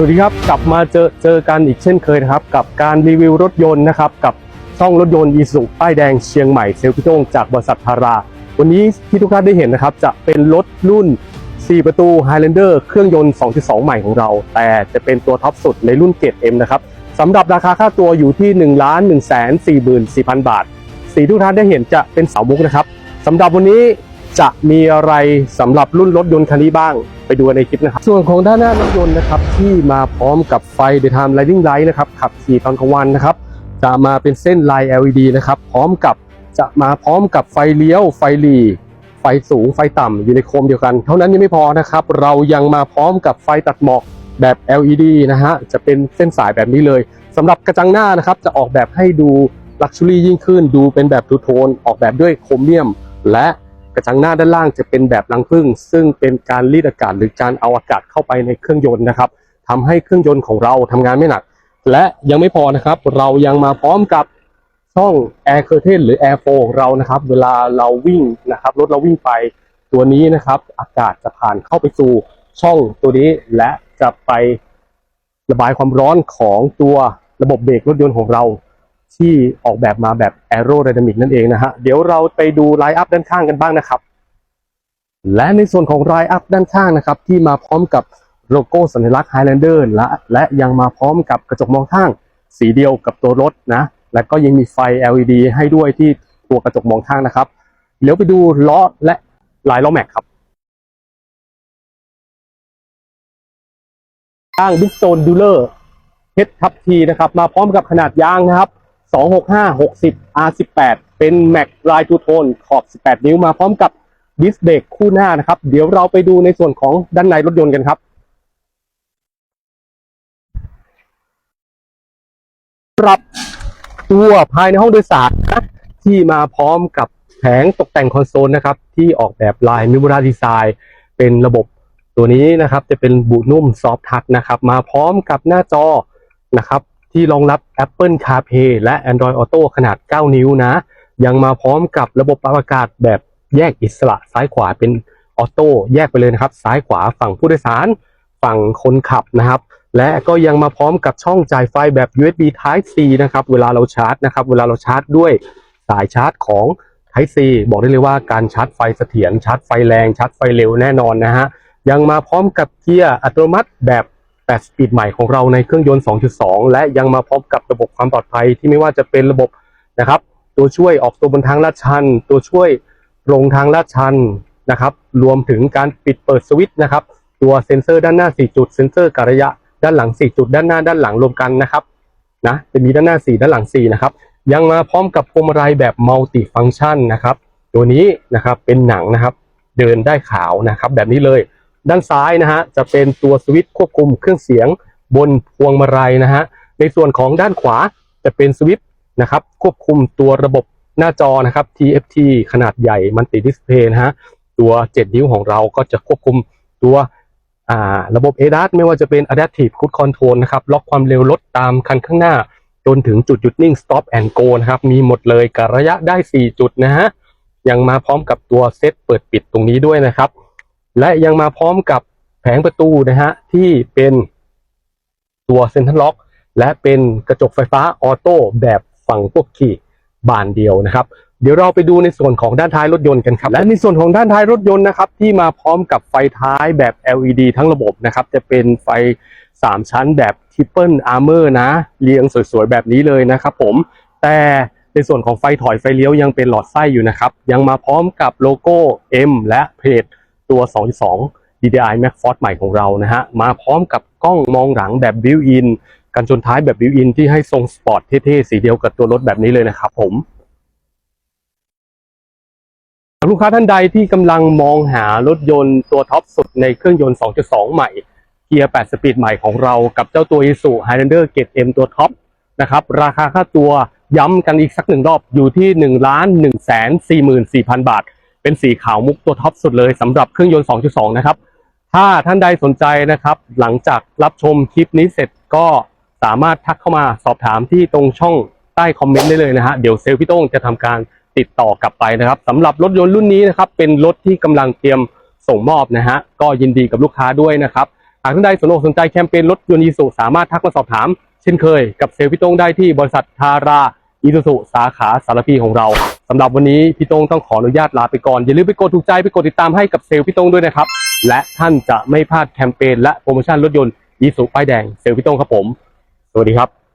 สวัสดีครับ กลับมาเจอเจอกันอีกเช่นเคยนะครับ กับการรีวิวรถยนต์นะครับ กับช่องรถยนต์อีสุป้ายแดงเชียงใหม่เซลล์พิโต้งจากบริษัททารา วันนี้ที่ทุกท่านได้เห็นนะครับ จะเป็นรถรุ่น 4 ประตู Highlander เครื่องยนต์ 2.2 ใหม่ของเรา แต่จะเป็นตัวท็อปสุดในรุ่นเกรด M นะครับสำหรับราคาค่าตัวอยู่ที่ 1 1 4 4 0 0 0 บาท สีทุกท่านได้เห็นจะเป็นเสามุกนะครับสำหรับวันนี้ จะมีอะไรสำหรับรุ่นรถยนต์คันนี้บ้างไปดูในคลิปนะครับ ส่วนของด้านหน้ารถยนต์นะครับที่มาพร้อมกับไฟ Daytime Running Light นะครับขับขี่ตอนกลางวันนะครับจะมาเป็นเส้นลาย LED นะครับพร้อมกับจะมาพร้อมกับไฟเลี้ยวไฟหลีไฟสูงไฟต่ำอยู่ในโคมเดียวกัน เท่านั้นยังไม่พอนะครับ เรายังมาพร้อมกับไฟตัดหมอกแบบ LED นะฮะจะเป็นเส้นสายแบบนี้เลยสำหรับกระจังหน้านะครับจะออกแบบให้ดูลักชัวรี่ยิ่งขึ้น ดูเป็นแบบทูโทนออกแบบด้วยโครเมียม และ ระจังหน้าด้านล่างจะเป็นแบบรังผึ้งซึ่งเป็นการรีดอากาศหรือการเอาอากาศเข้าไปในเครื่องยนต์นะครับทำให้เครื่องยนต์ของเราทำงานไม่หนัก และยังไม่พอนะครับ เรายังมาพร้อมกับช่อง Air Curtain หรือ Air Flow ของเรานะครับ เวลาเราวิ่งนะครับรถเราวิ่งไปตัวนี้นะครับ อากาศจะผ่านเข้าไปสู่ช่องตัวนี้และจะไประบายความร้อนของตัวระบบเบรกรถยนต์ของเรา ที่ออกแบบมาแบบ Aerodynamic นั่นเองนะฮะ เดี๋ยวเราไปดูไลน์อัพด้านข้างกันบ้างนะครับ และในส่วนของไลน์อัพด้านข้างนะครับ ที่มาพร้อมกับโลโก้สัญลักษณ์ Highlander และและยังมาพร้อมกับกระจกมองข้าง สีเดียวกับตัวรถนะ และก็ยังมีไฟ LED ให้ด้วยที่ตัวกระจกมองข้างนะครับ เดี๋ยวไปดูล้อและลายล้อแม็กครับข้าง Bridgestone Dueler เพชรทับทีนะครับ มาพร้อมกับขนาดยางนะครับ 265 60 R18 เป็นแม็กลายทูโทนขอบ 18 นิ้วมาพร้อมกับดิสเบรกคู่หน้านะครับ เดี๋ยวเราไปดูในส่วนของด้านในรถยนต์กันครับ ปรับตัวภายในห้องโดยสารนะที่มาพร้อมกับแผงตกแต่งคอนโซลนะครับ ที่ออกแบบลายมิมูราดีไซน์เป็นระบบตัวนี้นะครับ จะเป็นบูนุ่มซอฟทัชนะครับ มาพร้อมกับหน้าจอนะครับ ที่รองรับ Apple CarPlay และ Android Auto ขนาด 9 นิ้วนะ ยังมาพร้อมกับระบบปรับอากาศแบบแยกอิสระซ้ายขวาเป็นออโต้แยกไปเลยนะครับ ซ้ายขวาฝั่งผู้โดยสาร ฝั่งคนขับนะครับ และก็ยังมาพร้อมกับช่องจ่ายไฟแบบ USB Type C นะครับ เวลาเราชาร์จนะครับ เวลาเราชาร์จด้วยสายชาร์จของ Type C บอกได้เลยว่าการชาร์จไฟเสถียรชาร์จไฟแรงชาร์จไฟเร็วแน่นอนนะฮะยังมาพร้อมกับเกียร์อัตโนมัติแบบ 8 สปีดใหม่ของเราในเครื่องยนต์ 2.2 และยังมาพร้อมกับระบบความปลอดภัยที่ไม่ว่าจะเป็นระบบนะครับตัวช่วยออกตัวบนทางลาดชัน ตัวช่วยลงทางลาดชันนะครับรวมถึงการปิดเปิดสวิตช์นะครับตัวเซ็นเซอร์ด้านหน้า 4 จุด เซ็นเซอร์กะระยะด้านหลัง 4 จุด ด้านหน้าด้านหลังรวมกันนะครับนะจะมีด้านหน้า 4 ด้านหลัง 4 นะครับ ยังมาพร้อมกับพวงมาลัยแบบมัลติฟัง c t ชันนะครับ ตัวนี้นะครับเป็นหนังนะครับ เดินได้ขาวนะครับ แบบนี้เลย ด้านซ้ายนะฮะจะเป็นตัวสวิตช์ควบคุมเครื่องเสียงบนพวงมาลัยนะฮะในส่วนของด้านขวาจะเป็นสวิตช์นะครับควบคุมตัวระบบหน้าจอนะครับ TFT ขนาดใหญ่มันติดิสเพย์นะฮะตัว 7 นิ้วของเราก็จะควบคุมตัวระบบ ADAS ไม่ว่าจะเป็น Adaptive Cruise Control นะครับล็อกความเร็วรถตามคันข้างหน้า จนถึงจุดหยุดนิ่ง Stop and Go นะครับมีหมดเลยกับระยะได้ 4 จุดนะฮะยังมาพร้อมกับตัวเซตเปิดปิดตรงนี้ด้วยนะครับ และยังมาพร้อมกับแผงประตูนะฮะที่เป็นตัวเซ็นทรัลล็อก และเป็นกระจกไฟฟ้าออโต้แบบฝั่งพวกขี่บานเดียวนะครับ เดี๋ยวเราไปดูในส่วนของด้านท้ายรถยนต์กันครับและในส่วนของด้านท้ายรถยนต์นะครับที่มาพร้อมกับไฟท้ายแบบ LED ทั้งระบบนะครับจะเป็นไฟ 3 ชั้นแบบ Triple Armor นะเรียงสวยๆแบบนี้เลยนะครับผมแต่ในส่วนของไฟถอยไฟเลี้ยวยังเป็นหลอดไส้อยู่นะครับ ยังมาพร้อมกับโลโก้ M และเพจ ตัว 2.2 DDI Max Force ใหม่ของเรานะฮะ มาพร้อมกับกล้องมองหลังแบบ built-in กันชนท้ายแบบ built-in ที่ให้ทรงสปอร์ตเท่ๆ สีเดียวกับตัวรถแบบนี้เลยนะครับผมลูกค้าท่านใดที่กำลังมองหารถยนต์ตัวท็อปสุดในเครื่องยนต์ 2.2 ใหม่ เกียร์ 8 สปีดใหม่ของเรากับเจ้าตัว Isuzu Highlander Grade M ตัวท็อปนะครับ ราคาค่าตัวย้ำกันอีกสักหนึ่งรอบอยู่ที่ 1,144,000 บาท เป็นสีขาวมุกตัวท็อปสุดเลยสำหรับเครื่องยนต์ 2.2 นะครับ ถ้าท่านใดสนใจนะครับ หลังจากรับชมคลิปนี้เสร็จก็สามารถทักเข้ามาสอบถามที่ตรงช่องใต้คอมเมนต์ได้เลยนะฮะเดี๋ยวเซลล์พี่โต้งจะทำการติดต่อกลับไปนะครับสำหรับรถยนต์รุ่นนี้นะครับเป็นรถที่กำลังเตรียมส่งมอบนะฮะก็ยินดีกับลูกค้าด้วยนะครับหากท่านใดสนอกสนใจแคมเปญรถยนต์อีสุสามารถทักมาสอบถาม เช่นเคยกับเซลล์พี่โต้งได้ที่บริษัททาราอีสุสุสาขาสารพีของเรา สำหรับวันนี้พี่โต้งต้องขออนุญาตลาไปก่อน อย่าลืมไปกดถูกใจไปกดติดตามให้กับเซลล์พี่โต้งด้วยนะครับ และท่านจะไม่พลาดแคมเปญและโปรโมชั่นรถยนต์อีสุป้ายแดงเซลล์พี่โต้งครับผม สวัสดีครับ